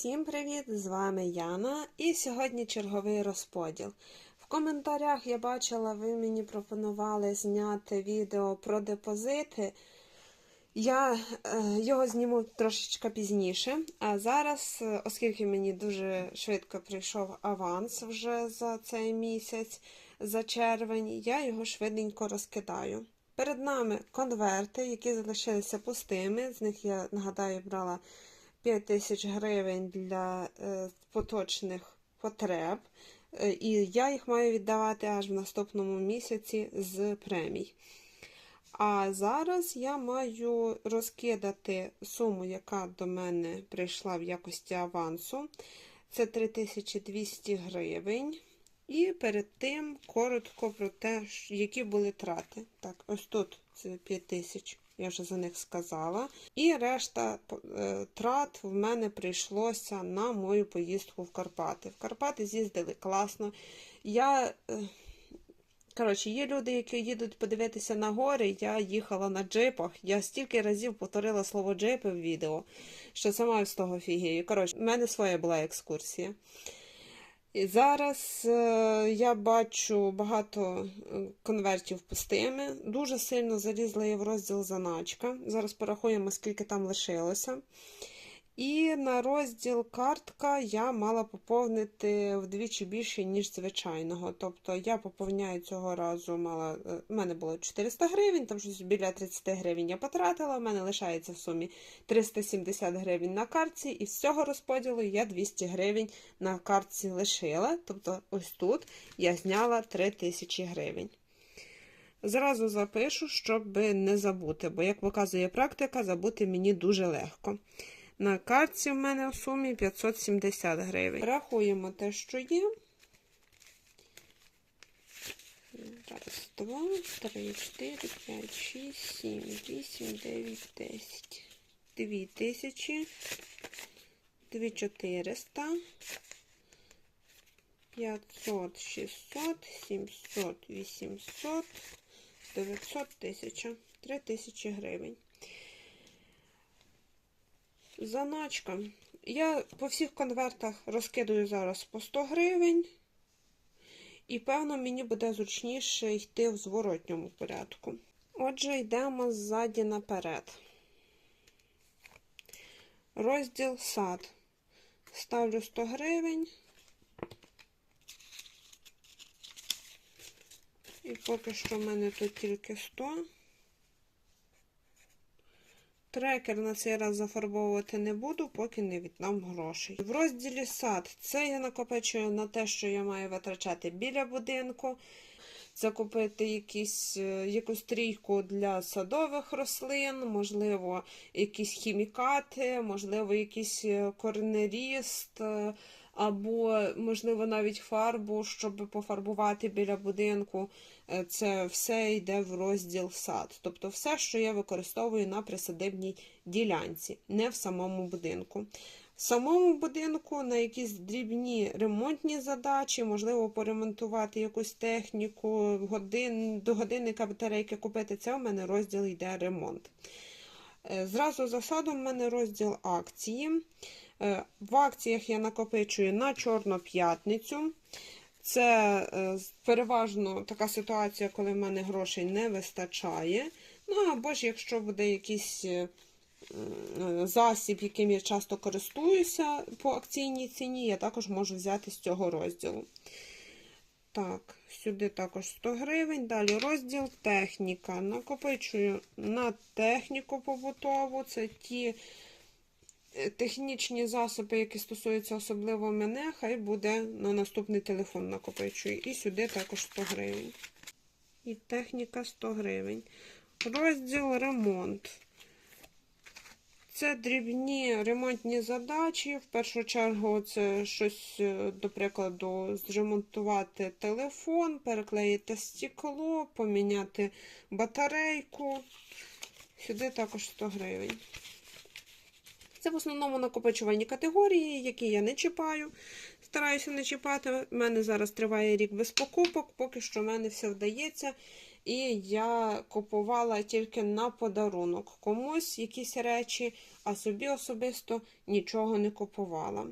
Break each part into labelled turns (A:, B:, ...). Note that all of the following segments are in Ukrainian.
A: Всім привіт! З вами Яна і сьогодні черговий розподіл. В коментарях я бачила, ви мені пропонували зняти відео про депозити. Я е, його зніму трошечки пізніше. А зараз, е, оскільки мені дуже швидко прийшов аванс вже за цей місяць, за червень, я його швиденько розкидаю. Перед нами конверти, які залишилися пустими. З них я нагадаю брала 5 тисяч гривень для е, поточних потреб, Е, і я їх маю віддавати аж в наступному місяці з премій. А зараз я маю розкидати суму, яка до мене прийшла в якості авансу. Це 3200 гривень. І перед тим коротко про те, які були трати. Так, ось тут це 5 тисяч, я вже за них сказала. І решта е, трат в мене прийшлося на мою поїздку в Карпати. В Карпати з'їздили класно. Я. е, Коротше, є люди, які їдуть подивитися на гори. Я їхала на джипах. Я стільки разів повторила слово джипи в відео, що сама з того фігію. Коротше, в мене своя була екскурсія. І зараз е, я бачу багато е, конвертів пустими. Дуже сильно залізла я в розділ заначка. Зараз порахуємо, скільки там лишилося. І на розділ картка я мала поповнити вдвічі більше, ніж звичайного. Тобто я поповняю цього разу мала. е, У мене було 400 гривень, там щось біля 30 гривень я потратила. У мене лишається в сумі 370 гривень на картці, і з цього розподілу я 200 гривень на картці лишила. Тобто, ось тут я зняла 3000 гривень. Зразу запишу, щоб не забути, бо, як показує практика, забути мені дуже легко. На картці в мене в сумі 570 гривень. Рахуємо те, що є. Раз, два, три, чотири, п'ять, шість, сім, вісім, дев'ять, десять. Дві тисячі, дві чотириста, п'ятсот, шістсот, сімсот, вісімсот, дев'ятсот, тисяча. Три тисячі гривень. Заначка. Я по всіх конвертах розкидаю зараз по 100 гривень. І, певно, мені буде зручніше йти в зворотньому порядку. Отже, йдемо ззаді наперед. Розділ сад. Ставлю 100 гривень. І поки що в мене тут тільки 100. Трекер на цей раз зафарбовувати не буду, поки не віддам грошей. В розділі сад це я накопичую на те, що я маю витрачати біля будинку, закупити якісь, е, якусь трійку для садових рослин, можливо, якісь хімікати, можливо, якийсь е, корнеріст. е, Або, можливо, навіть фарбу, щоб пофарбувати біля будинку. Це все йде в розділ сад. Тобто все, що я використовую на присадибній ділянці, не в самому будинку. В самому будинку на якісь дрібні ремонтні задачі, можливо, поремонтувати якусь техніку, годин, до годинника батарейки купити. Це у мене розділ йде ремонт. Е, Зразу за садом в мене розділ акції. Е, В акціях я накопичую на Чорну п'ятницю. Це е, переважно така ситуація, коли в мене грошей не вистачає. Ну або ж якщо буде якийсь е, засіб, яким я часто користуюся по акційній ціні, я також можу взяти з цього розділу. Так, сюди також 100 гривень. Далі розділ техніка. Накопичую на техніку побутову. Це ті е, технічні засоби, які стосуються особливо мене, хай буде на наступний телефон накопичую. І сюди також 100 гривень. І техніка 100 гривень. Розділ ремонт. Це дрібні ремонтні задачі. В першу чергу, це щось, е, до прикладу, зремонтувати телефон, переклеїти стекло, поміняти батарейку. Сюди також 100 гривень. Це в основному накопичувальні категорії, які я не чіпаю. Стараюся не чіпати. У мене зараз триває рік без покупок, поки що в мене все вдається. і я купувала тільки на подарунок комусь якісь речі, а собі особисто нічого не купувала.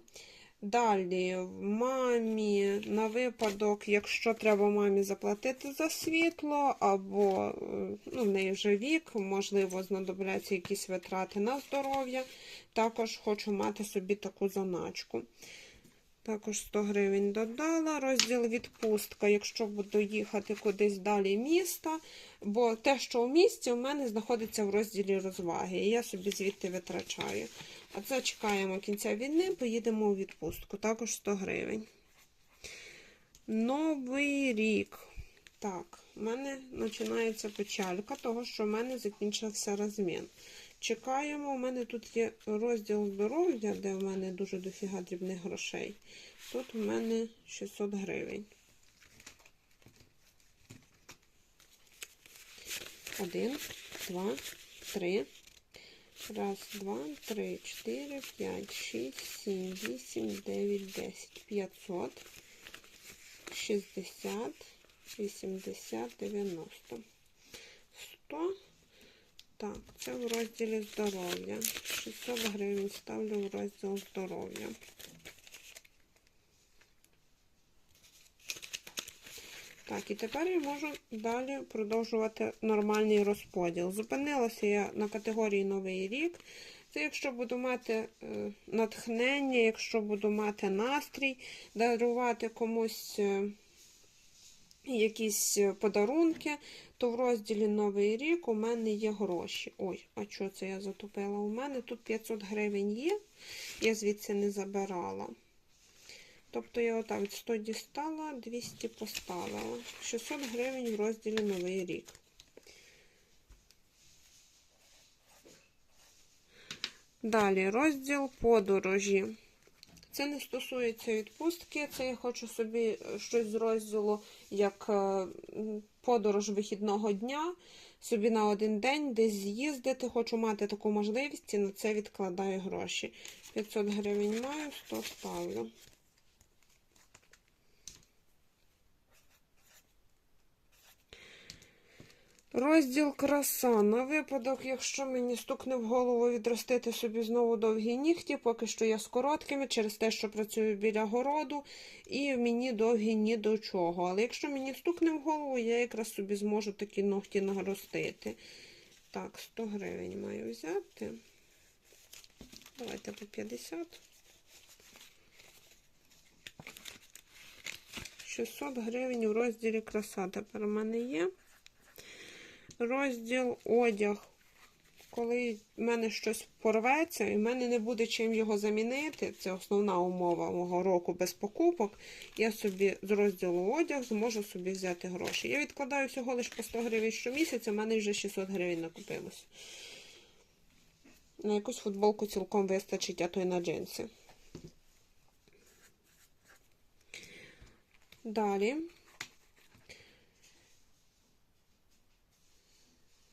A: Далі, мамі на випадок, якщо треба мамі заплатити за світло, або е, ну, в неї вже вік, можливо, знадобляться якісь витрати на здоров'я, також хочу мати собі таку заначку. Також 100 гривень додала. Розділ відпустка, якщо буду їхати кудись далі міста. Бо те, що у місті, у мене знаходиться в розділі розваги. І я собі звідти витрачаю. А це кінця війни, поїдемо у відпустку. Також 100 гривень. Новий рік. Так, у мене починається печалька, того, що в мене закінчився розмін. Чекаємо, у мене тут є розділ здоров'я, де в мене дуже дофіга дрібних грошей. Тут у мене 600 гривень. Один, два, три. Раз, два, три, чотири, п'ять, шість, сім, вісім, дев'ять, десять. П'ятсот, шістдесят, вісімдесят, дев'яносто. Сто. Так, це в розділі здоров'я. 600 гривень ставлю в розділ здоров'я. Так, і тепер я можу далі продовжувати нормальний розподіл. Зупинилася я на категорії Новий рік. Це якщо буду мати е, натхнення, якщо буду мати настрій, дарувати комусь. Е, якісь подарунки, то в розділі Новий рік у мене є гроші. Ой, а що це я затопила? У мене тут 500 гривень є, я звідси не забирала. Тобто я отак від 100 дістала, 200 поставила. 600 гривень в розділі Новий рік. Далі розділ подорожі. Це не стосується відпустки, це я хочу собі щось з розділу як е, подорож вихідного дня, собі на один день десь з'їздити. Хочу мати таку можливість і на це відкладаю гроші. 500 гривень маю, 100 ставлю. Розділ краса. На випадок, якщо мені стукне в голову відростити собі знову довгі нігті, поки що я з короткими, через те, що працюю біля городу, і мені довгі ні до чого. Але якщо мені стукне в голову, я якраз собі зможу такі ногті нагростити. Так, 100 гривень маю взяти. Давайте по 50. 600 гривень у розділі краса тепер у мене є розділ одяг. Коли в мене щось порветься, і в мене не буде чим його замінити, це основна умова мого року без покупок, я собі з розділу одяг зможу собі взяти гроші. Я відкладаю всього лише по 100 гривень щомісяця, в мене вже 600 гривень накопилось. На якусь футболку цілком вистачить, а то й на джинси. Далі.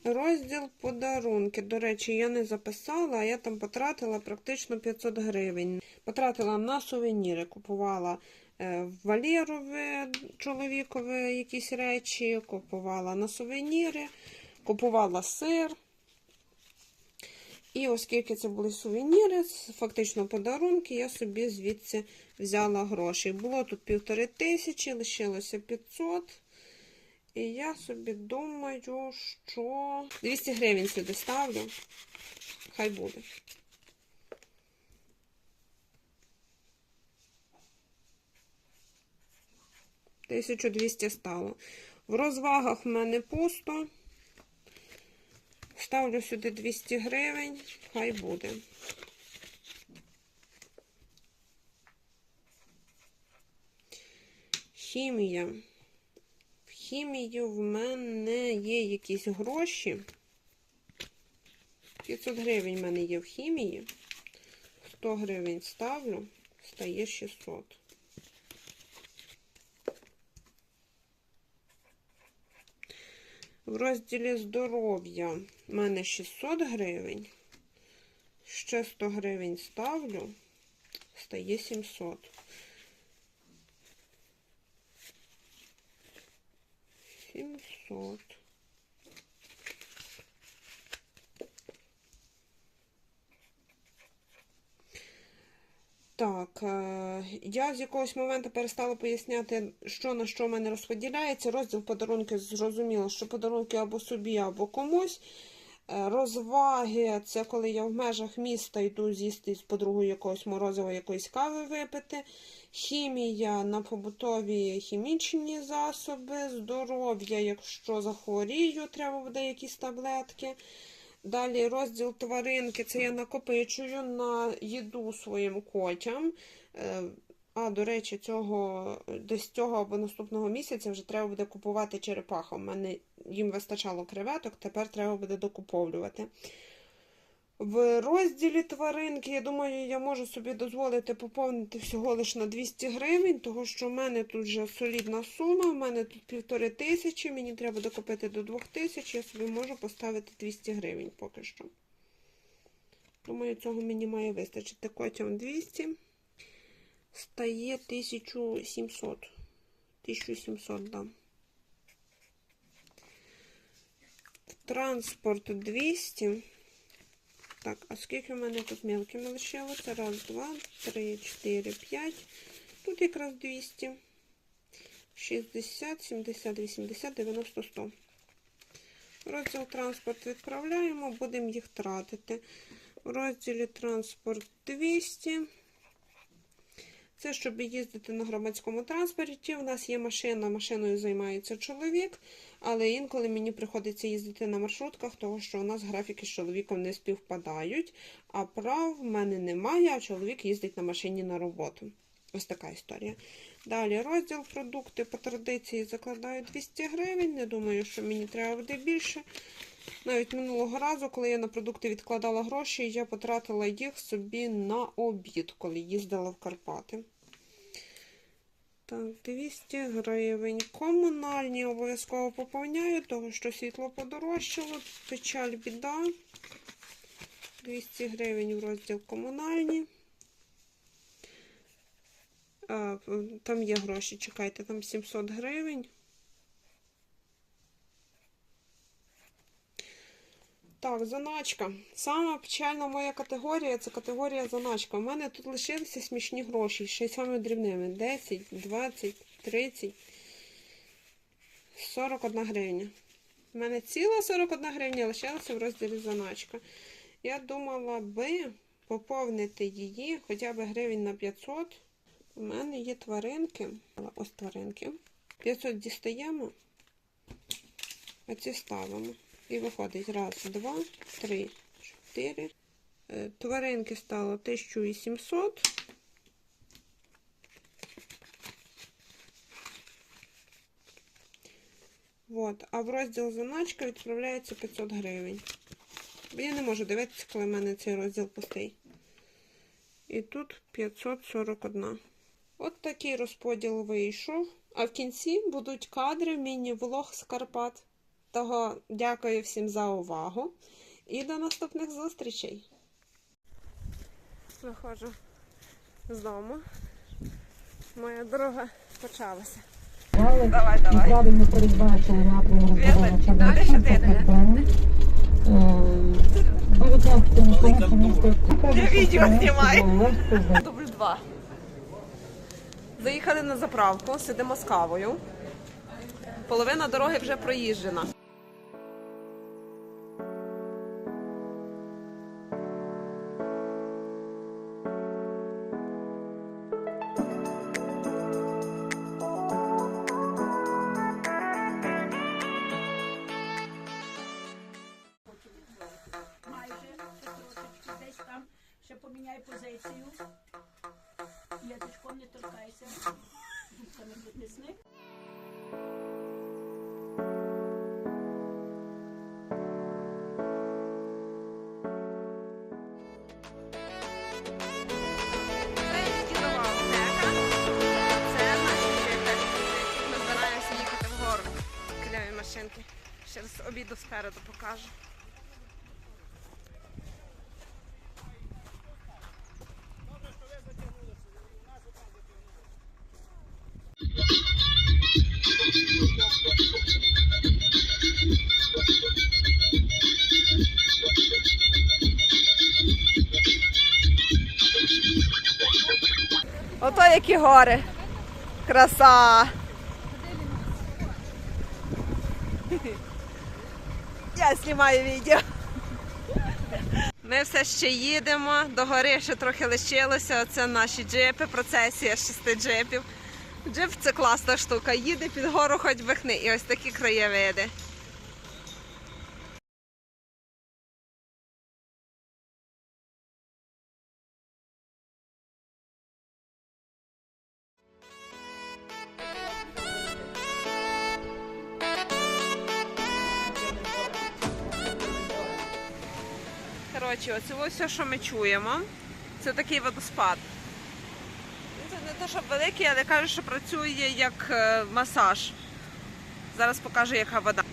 A: Розділ подарунки. До речі, я не записала, а я там потратила практично 500 гривень. Потратила на сувеніри, купувала е, Валєрові чоловікові якісь речі, купувала на сувеніри, купувала сир. І оскільки це були сувеніри, фактично подарунки, я собі звідси взяла гроші. Було тут півтори тисячі, лишилося 500. І я собі думаю, що 200 гривень сюди ставлю. Хай буде. Тисячу двісті стало. В розвагах в мене пусто. Ставлю сюди 200 гривень, хай буде. Хімія хімію в мене є якісь гроші. 500 гривень в мене є в хімії. 100 гривень ставлю, стає 600. В розділі здоров'я в мене 600 гривень. Ще 100 гривень ставлю, стає 700. 700. Так, е, я з якогось моменту перестала поясняти, що на що в мене розподіляється. Розділ подарунки зрозуміло, що подарунки або собі, або комусь. Е, Розваги це коли я в межах міста йду з'їсти з подругою якогось морозива, якоїсь кави випити. Хімія на побутові хімічні засоби, здоров'я, якщо захворію, треба буде якісь таблетки. Далі розділ тваринки, це я накопичую на їду своїм котям. А, до речі, цього, десь цього або наступного місяця вже треба буде купувати черепаху. У мене їм вистачало креветок, тепер треба буде докуповлювати. В розділі тваринки, я думаю, я можу собі дозволити поповнити всього лише на 200 гривень, тому що в мене тут вже солідна сума, в мене тут півтори тисячі, мені треба докупити до 2000, я собі можу поставити 200 гривень поки що. Думаю, цього мені має вистачити. Котям 200. Стає 1700. 1700, да. Транспорт 200. Так, а скільки в мене тут мелкими лишилося? Раз, два, три, чотири, п'ять. Тут якраз 200. 60, 70, 80, 90, 100. Розділ транспорт відправляємо, будемо їх тратити. У розділі транспорт 200. Це щоб їздити на громадському транспорті. У нас є машина, машиною займається чоловік, але інколи мені приходиться їздити на маршрутках, тому що у нас графіки з чоловіком не співпадають, а прав в мене немає, а чоловік їздить на машині на роботу. Ось така історія. Далі розділ продукти по традиції закладаю 200 гривень. Не думаю, що мені треба буде більше. Навіть минулого разу, коли я на продукти відкладала гроші, я потратила їх собі на обід, коли їздила в Карпати. Так, 200 гривень. Комунальні обов'язково поповняю, тому що світло подорожчало. Печаль біда. 200 гривень в розділ комунальні. Там є гроші, чекайте, там 700 гривень. Так, заначка. Сама печальна моя категорія це категорія заначка. У мене тут лишилися смішні гроші, ще й дрібними. 10, 20, 30, 41 гривня. У мене ціла 41 гривня лишилася в розділі заначка. Я думала би поповнити її хоча б гривень на 500. У мене є тваринки. Ось тваринки. 500 дістаємо, а ці ставимо. І виходить раз, два, три, чотири. Е, Тваринки стало 1700. От. А в розділ заначка відправляється 500 гривень. Бо я не можу дивитися, коли в мене цей розділ пустий. І тут 541. От такий розподіл вийшов. А в кінці будуть кадри міні-влог з Карпат. Того дякую всім за увагу і до наступних зустрічей. Виходжу з дому. Моя дорога почалася.
B: Давай, давай. Правильно передбачили напрямок
A: далі що ти?
B: Я
A: відео знімаю. Дубль 2. Заїхали на заправку, сидимо з кавою. Половина дороги вже проїжджена. Аптека. Це наші жителі. Ми збираємося їхати вгору. Кляві машинки. Ще раз обіду спереду покажу. Ото які гори. Краса. Я знімаю відео. Ми все ще їдемо, до гори ще трохи лишилося. Оце наші джипи, процесія шести джипів. Джип це класна штука. Їде під гору хоч би хни. І ось такі краєвиди. Коротше, оце все, що ми чуємо, це такий водоспад. Те, що великий, але кажуть, що працює як е, масаж. Зараз покажу, яка вода.